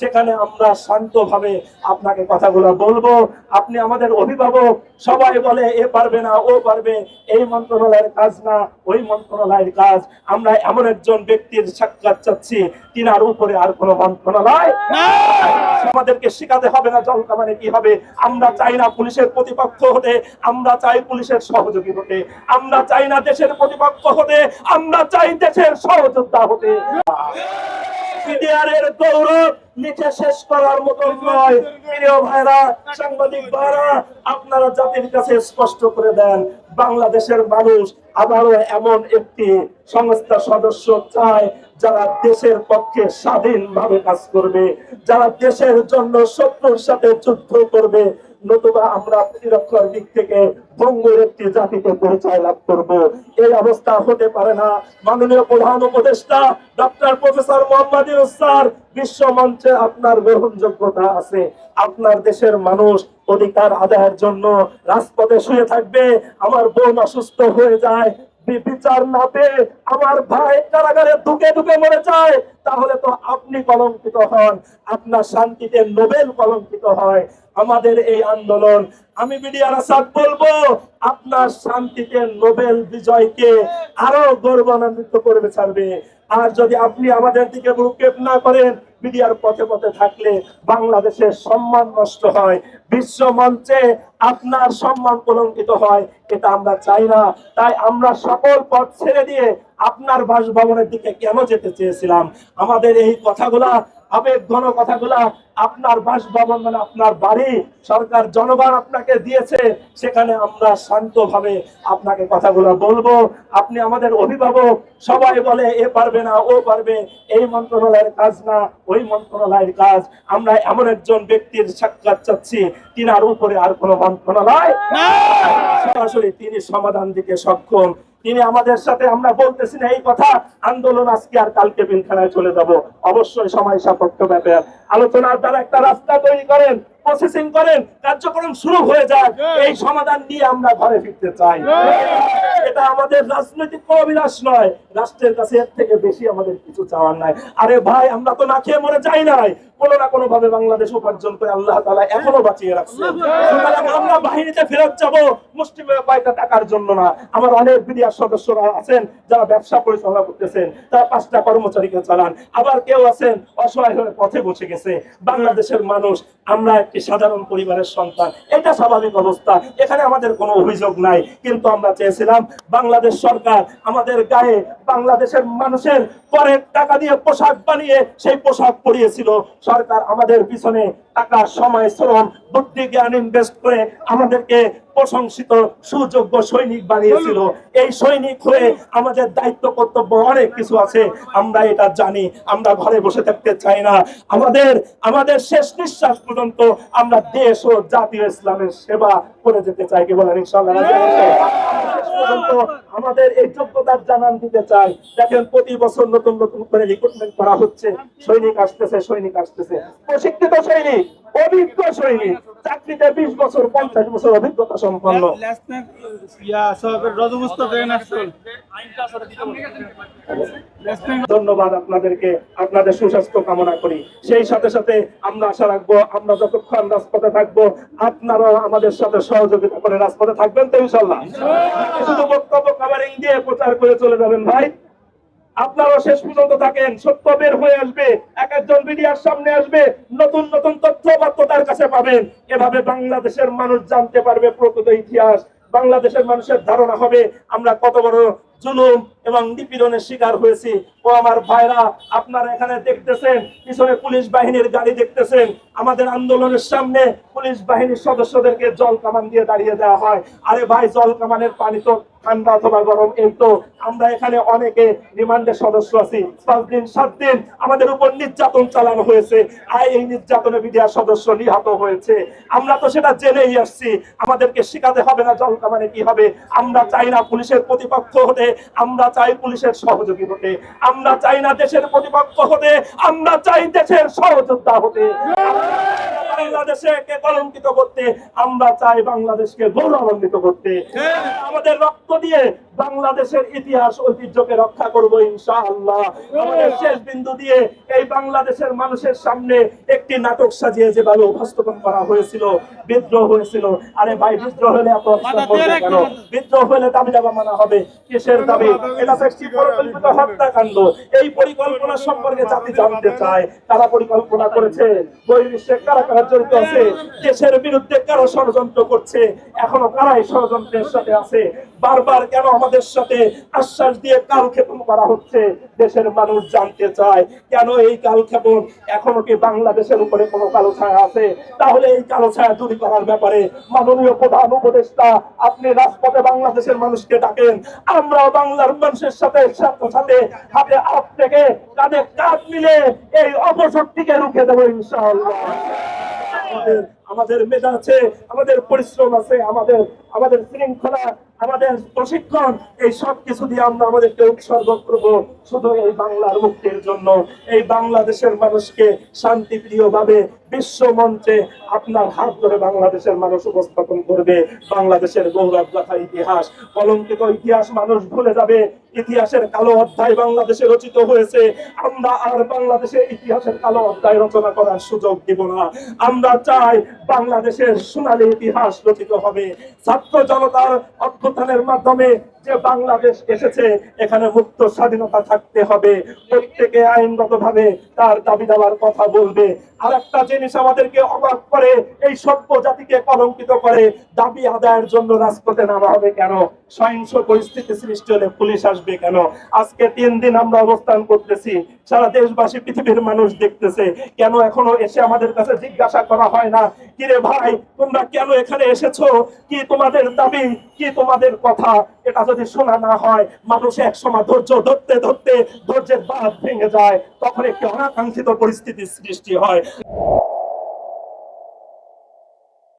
সেখানে আমরা শান্তভাবে আপনাকে কথাগুলো বলব। আপনি আমাদের অভিভাবক, সবাই বলে, এ পারবে না, ও পারবে। এই মন্ত্রণালয়ের কাজ না, ওই মন্ত্রণালয়ের কাজ। আমরা এমন একজন ব্যক্তির সাক্ষাৎ চাচ্ছি, তিনার উপরে আর কোনো মন্ত্রণালয় আমাদেরকে শেখাতে হবে না জল কামানে কি হবে। আমরা চাই না পুলিশের প্রতিপক্ষ হতে, আমরা চাই পুলিশের সহযোগী হতে। আমরা চাই না দেশের প্রতিপক্ষ হতে, আমরা চাই দেশের সহযোদ্ধা হতে। গৌরব লিখে শেষ করার নয়। প্রিয় ভাইরা, সাংবাদিক ভাইরা, আপনারা জাতির কাছে স্পষ্ট করে দেন, বাংলাদেশের মানুষ আবারও এমন একটি সংস্থা সদস্য চায়, যারা দেশের পক্ষে স্বাধীনভাবে কাজ করবে, যারা দেশের জন্য শত্রুর সাথে যুদ্ধ করবে নতুবা আমরা প্রতিরক্ষার দিক থেকে বঙ্গের একটি জাতিতে পরিচয় লাভ করব। এই অবস্থা হতে পারে না। মাননীয় প্রধান উপদেষ্টা, ডক্টর প্রফেসর মোহাম্মদ ইউসার বিশ্ব মঞ্চে আপনার গ্রহণযোগ্যতা আছে। আপনার দেশের মানুষ অধিকার আদায়ের জন্য রাজপথে শুয়ে থাকবে। আমার বোন অসুস্থ হয়ে যায়। বিচার না পেয়ে আমার ভাই কারাগারে ঢুকে ঢুকে মরে যায়, তাহলে তো আপনি কলঙ্কিত হন, আপনার শান্তিতে নোবেল কলঙ্কিত হয়। আমাদের এই আন্দোলন, আমি বিডিআর আসাদ বলব, আপনার শান্তিতে নোবেল বিজয়কে আরও গৌরবান্বিত করবে ছাড়বে। আর যদি আপনি আমাদের দিকে ভ্রুক্ষেপ না করেন বিডিআর পথে পথে থাকলে বাংলাদেশের সম্মান নষ্ট হয়। বিশ্ব মঞ্চে আপনার সম্মান কলঙ্কিত হয়, এটা আমরা চাই না। তাই আমরা সকল পথ ছেড়ে দিয়ে আপনার বাসভবনের দিকে কেন যেতে চেয়েছিলাম? আমাদের এই কথাগুলা আবেগ ঘন কথাগুলা আপনার বাসভবন মানে আপনার বাড়ি, সরকার জনগণ আপনাকে দিয়েছে, সেখানে আমরা শান্তভাবে আপনাকে কথাগুলো বলব। আপনি আমাদের অভিভাবক, সবাই বলে, এ পারবে না, ও পারবে, এই মন্ত্রণালয়ের কাজ না, ওই মন্ত্রণালয়ের কাজ। আমরা এমন একজন ব্যক্তির সাক্ষাৎ চাচ্ছি, তিনার উপরে আর কোনো মন্ত্রণালয় সরাসরি তিনি সমাধান দিতে সক্ষম। তিনি আমাদের সাথে, আমরা বলতেছি না, এই কথা, আন্দোলন আজকে আর কালকে বিনখানায় চলে যাব। অবশ্যই সময় সাপেক্ষ ব্যাপার। আলোচনার দ্বারা একটা রাস্তা তৈরি করেন। প্রসেসিং করেন কার্যক্রম শুরু হয়ে যাক এই সমাধান নিয়ে আমরা ঘরে ফিরতে চাই। এটা আমাদের রাজনৈতিক অভিলাষ নয়। রাষ্ট্রের কাছে এর থেকে বেশি আমাদের কিছু চাওয়ার নাই। আরে ভাই আমরা তো না খেয়ে মরে যাই নাই। কোনো না কোনো ভাবে বাংলাদেশ উপার্জন করে আল্লাহ তাআলা এখনও বাঁচিয়ে রাখছে। আমরা বাহিনীতে ফেরত যাব। মুষ্টিমেয় কয়টা টাকার জন্য না? আমার অনেক বিডিআর সদস্যরা আছেন যারা ব্যবসা পরিচালনা করতেছেন। তারা পাঁচটা কর্মচারীকে চালান। আবার কেউ আছেন অসহায় হয়ে পথে বসে গেছে। বাংলাদেশের মানুষ আমরা একটি সাধারণ পরিবারের সন্তান, এটা স্বাভাবিক অবস্থা। এখানে আমাদের কোনো অভিযোগ নাই, কিন্তু আমরা চেয়েছিলাম বাংলাদেশ সরকার আমাদের গায়ে বাংলাদেশের মানুষের পরের টাকা দিয়ে পোশাক বানিয়ে সেই পোশাক পরিয়েছিল। সরকার আমাদের পিছনে টাকা, সময়, শ্রম, বুদ্ধি, জ্ঞান ইনভেস্ট করে আমাদেরকে প্রশংসিত সুযোগ্য সৈনিক বানিয়েছিল। এই সৈনিক হয়ে আমাদের দায়িত্ব, কর্তব্য অনেক কিছু আছে। আমরা এটা জানি, আমরা ঘরে বসে থাকতে চাই না। আমাদের আমাদের শেষ নিঃশ্বাস পর্যন্ত আমরা দেশ ও জাতীয় ইসলামের সেবা করে যেতে চাই, কি বলেন? শেষ পর্যন্ত আমাদের এই যোগ্যতার জানান দিতে চাই। দেখেন, প্রতি বছর নতুন নতুন করে রিক্রুটমেন্ট করা হচ্ছে। সৈনিক আসতেছে সৈনিক আসতেছে। প্রশিক্ষিত সৈনিক ধন্যবাদ আপনাদেরকে, আপনাদের সুস্বাস্থ্য কামনা করি। সেই সাথে সাথে আমরা আশা রাখব, আমরা যতক্ষণ রাজপথে থাকব, আপনারাও আমাদের সাথে সহযোগিতা করে রাজপথে থাকবেন তো ইনশাল্লাহ শুধু বক্তব্য কাভারিং দিয়ে প্রচার করে চলে যাবেন ভাই। আপনারা শেষ পর্যন্ত থাকেন, সত্য বের হয়ে আসবে, এক একজন মিডিয়ার সামনে আসবে, নতুন নতুন তথ্য বার্ত তার কাছে পাবেন। এভাবে বাংলাদেশের মানুষ জানতে পারবে প্রকৃত ইতিহাস। বাংলাদেশের মানুষের ধারণা হবে, আমরা কত বড় জুলুম এবং নিপীড়নের শিকার হয়েছি। ও আমার ভাইরা, আপনারা এখানে দেখতেছেন, পিছনে পুলিশ বাহিনীর গাড়ি দেখতেছেন। আমাদের আন্দোলনের সামনে পুলিশ বাহিনীর সদস্যদেরকে জল কামান দিয়ে দাঁড়িয়ে দেওয়া হয়। আরে ভাই, জল কামানের পানি তো ঠান্ডা অথবা গরম, এই তো। আমরা এখানে অনেকে রিমান্ডের সদস্য আছি। পাঁচ দিন, সাত দিন আমাদের উপর নির্যাতন চালানো হয়েছে। আর এই নির্যাতনে বিডিআর সদস্য নিহত হয়েছে। আমরা তো সেটা জেনেই আসছি। আমাদেরকে শিখাতে হবে না, জল কামানে কি হবে? আমরা চাই না পুলিশের প্রতিপক্ষ হতে আমরা চাই পুলিশের সহযোগী হতে আমরা চাই না দেশের প্রতিপক্ষ হতে আমরা চাই দেশের সহযোদ্ধা হতে। বাংলাদেশকে কলঙ্কিত করতে আমরা চাই বাংলাদেশকে গৌরবান্বিত করতে। আমাদের রক্ত দিয়ে বাংলাদেশের ইতিহাস ঐতিহ্যকে রক্ষা করব ইনশাআল্লাহ। আমাদের শেষ বিন্দু দিয়ে এই বাংলাদেশের মানুষের সামনে একটি নাটক সাজিয়ে যেভাবে উপস্থাপন করা হয়েছিল বিদ্রোহ হয়েছিল। আরে ভাই বিদ্রোহ হলে এত কেন? বিদ্রোহ হলে দাবি দাবা মানা হবে। কিসের দাবি? এটা একটি পরিকল্পিত হত্যাকাণ্ড। এই পরিকল্পনা সম্পর্কে জাতি জানতে চায়। কারা পরিকল্পনা করেছে। বহির্বিশ্বে কারা কারা জড়িত আছে? দেশের বিরুদ্ধে কারা ষড়যন্ত্র করছে? এখনও কারা এই ষড়যন্ত্রের সাথে আছে? বারবার কেন আমাদের সাথে আশ্বাস দিয়ে কালক্ষেপণ করা হচ্ছে। দেশের মানুষ জানতে চায়, কেন এই কালক্ষেপণ এখনও কি বাংলাদেশের উপরে কোনো কালো ছায়া আছে? তাহলে এই কালো ছায়া দূর করার ব্যাপারে মাননীয় প্রধান উপদেষ্টা, আপনি রাজপথে বাংলাদেশের মানুষকে ডাকেন। আমরা বাংলার মানুষের সাথে সাথে হাতে হাত থেকে কাঁধে কাঁধ মিলে এই অপশক্তিকে রুখে দেবো ইনশাআল্লাহ। আমাদের মেধা আছে আমাদের পরিশ্রম আছে, আমাদের আমাদের শৃঙ্খলা, আমাদের প্রশিক্ষণ, এই সব কিছু দিয়ে আমরা আমাদেরকে উৎসর্গ করব শুধু এই বাংলার মুক্তির জন্য। এই বাংলাদেশের মানুষকে শান্তিপ্রিয় ভাবে বিশ্ব মঞ্চে আপনার হাত ধরে বাংলাদেশের মানুষ উপস্থাপন করবে। বাংলাদেশের গৌরব গাথা ইতিহাস কলঙ্কিত ইতিহাস মানুষ ভুলে যাবে। ইতিহাসের কালো অধ্যায় বাংলাদেশে রচিত হয়েছে। আমরা আর বাংলাদেশের ইতিহাসের কালো অধ্যায় রচনা করার সুযোগ দিব না। আমরা চাই বাংলাদেশের সোনালী ইতিহাস রচিত হবে। ছাত্র জনতার অভ্যুত্থানের মাধ্যমে যে বাংলাদেশ এসেছে, এখানে মুক্ত স্বাধীনতা থাকতে হবে। প্রত্যেকে আইনগত ভাবে তার দাবি দেওয়ার কথা বলবে। আর একটা জিনিস আমাদেরকে অবাক করে, এই সভ্য জাতিকে কলঙ্কিত করে, দাবি আদায়ের জন্য রাজপথে নামা হবে কেন? সহিংস পরিস্থিতি সৃষ্টি হলে পুলিশ আসবে কেন? আজকে তিন দিন আমরা অবস্থান করতেছি, সারা দেশবাসী পৃথিবীর মানুষ দেখতেছে। কেন এখনও এসে আমাদের কাছে জিজ্ঞাসা করা হয় না? কিরে ভাই, তোমরা কেন এখানে এসেছ? কি তোমাদের দাবি? কি তোমাদের কথা? এটা যদি শোনা না হয়, মানুষ এক সময় ধৈর্য ধরতে ধরতে ধৈর্যের বাঁধ ভেঙে যায়, তখন একটি অনাকাঙ্ক্ষিত পরিস্থিতির সৃষ্টি হয়।